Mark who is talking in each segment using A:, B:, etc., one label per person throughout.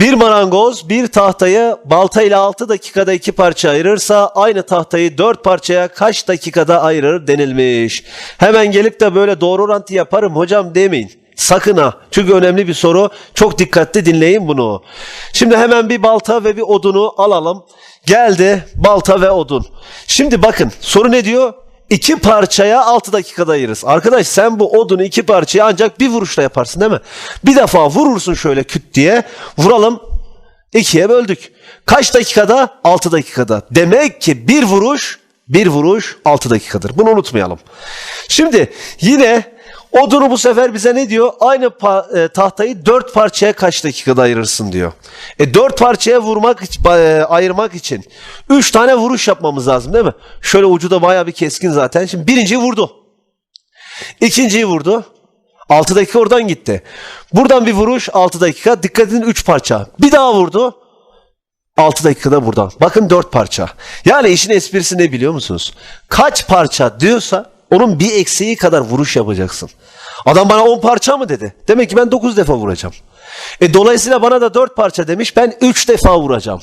A: Bir marangoz bir tahtayı balta ile 6 dakikada iki parça ayırırsa aynı tahtayı 4 parçaya kaç dakikada ayırır denilmiş. Hemen gelip de böyle doğru orantı yaparım hocam demeyin. Sakın ha. Çünkü önemli bir soru. Çok dikkatli dinleyin bunu. Şimdi hemen bir balta ve bir odunu alalım. Geldi balta ve odun. Şimdi bakın soru ne diyor? İki parçaya 6 dakikada ayırırız. Arkadaş sen bu odunu iki parçaya ancak bir vuruşla yaparsın değil mi? Bir defa vurursun şöyle küt diye. Vuralım. ikiye böldük. Kaç dakikada? 6 dakikada. Demek ki bir vuruş bir vuruş 6 dakikadır. Bunu unutmayalım. Şimdi yine odunu bu sefer bize ne diyor? Aynı e, tahtayı 4 parçaya kaç dakikada ayırırsın diyor. E 4 parçaya vurmak e, ayırmak için 3 tane vuruş yapmamız lazım değil mi? Şöyle ucu da bayağı bir keskin zaten. Şimdi birinciyi vurdu. İkinciyi vurdu. 6 dakika oradan gitti. Buradan bir vuruş 6 dakika. Dikkat edin 3 parça. Bir daha vurdu. 6 dakikada buradan. Bakın 4 parça. Yani işin esprisi ne biliyor musunuz? Kaç parça diyorsa onun bir eksiği kadar vuruş yapacaksın. Adam bana 10 parça mı dedi? Demek ki ben 9 defa vuracağım. E dolayısıyla bana da 4 parça demiş. Ben 3 defa vuracağım.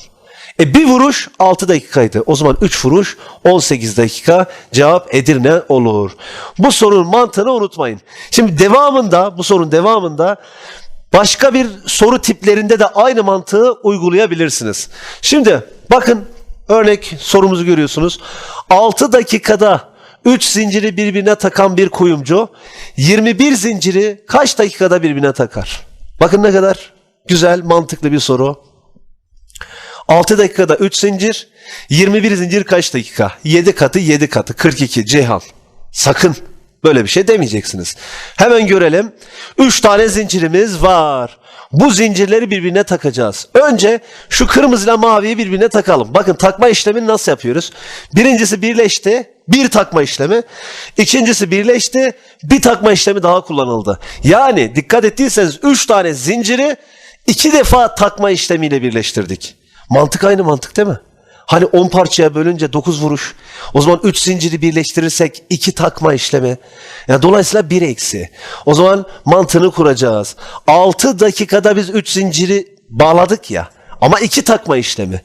A: E bir vuruş 6 dakikaydı. O zaman 3 vuruş 18 dakika cevap Edirne olur. Bu sorunun mantığını unutmayın. Şimdi devamında bu sorunun devamında başka bir soru tiplerinde de aynı mantığı uygulayabilirsiniz. Şimdi bakın örnek sorumuzu görüyorsunuz. 6 dakikada 3 zinciri birbirine takan bir kuyumcu 21 zinciri kaç dakikada birbirine takar? Bakın ne kadar güzel mantıklı bir soru. 6 dakikada 3 zincir, 21 zincir kaç dakika? 7 katı 7 katı 42 Ceyhan. Sakın böyle bir şey demeyeceksiniz. Hemen görelim. 3 tane zincirimiz var. Bu zincirleri birbirine takacağız. Önce şu kırmızıyla maviyi birbirine takalım. Bakın takma işlemini nasıl yapıyoruz? Birincisi birleşti. Bir takma işlemi. İkincisi birleşti. Bir takma işlemi daha kullanıldı. Yani dikkat ettiyseniz 3 tane zinciri iki defa takma işlemiyle birleştirdik. Mantık aynı mantık değil mi? Hani 10 parçaya bölünce 9 vuruş. O zaman 3 zinciri birleştirirsek 2 takma işlemi. Yani dolayısıyla 1 eksi. O zaman mantığını kuracağız. 6 dakikada biz 3 zinciri bağladık ya. Ama 2 takma işlemi.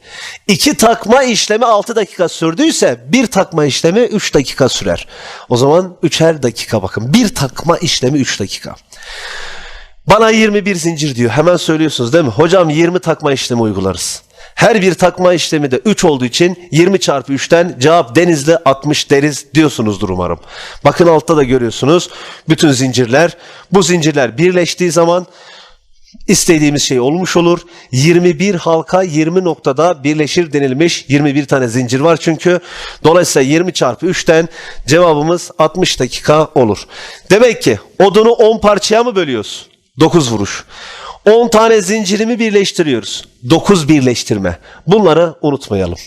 A: 2 takma işlemi 6 dakika sürdüyse 1 takma işlemi 3 dakika sürer. O zaman 3'er dakika bakın. 1 takma işlemi 3 dakika. Bana 21 zincir diyor. Hemen söylüyorsunuz değil mi? Hocam 20 takma işlemi uygularız. Her bir takma işlemi de 3 olduğu için 20 çarpı 3'ten cevap denizli 60 deriz diyorsunuzdur umarım. Bakın altta da görüyorsunuz bütün zincirler. Bu zincirler birleştiği zaman istediğimiz şey olmuş olur. 21 halka 20 noktada birleşir denilmiş. 21 tane zincir var çünkü. Dolayısıyla 20 çarpı 3'ten cevabımız 60 dakika olur. Demek ki odunu 10 parçaya mı bölüyoruz? 9 vuruş. 10 tane zincirimi birleştiriyoruz. 9 birleştirme. Bunları unutmayalım.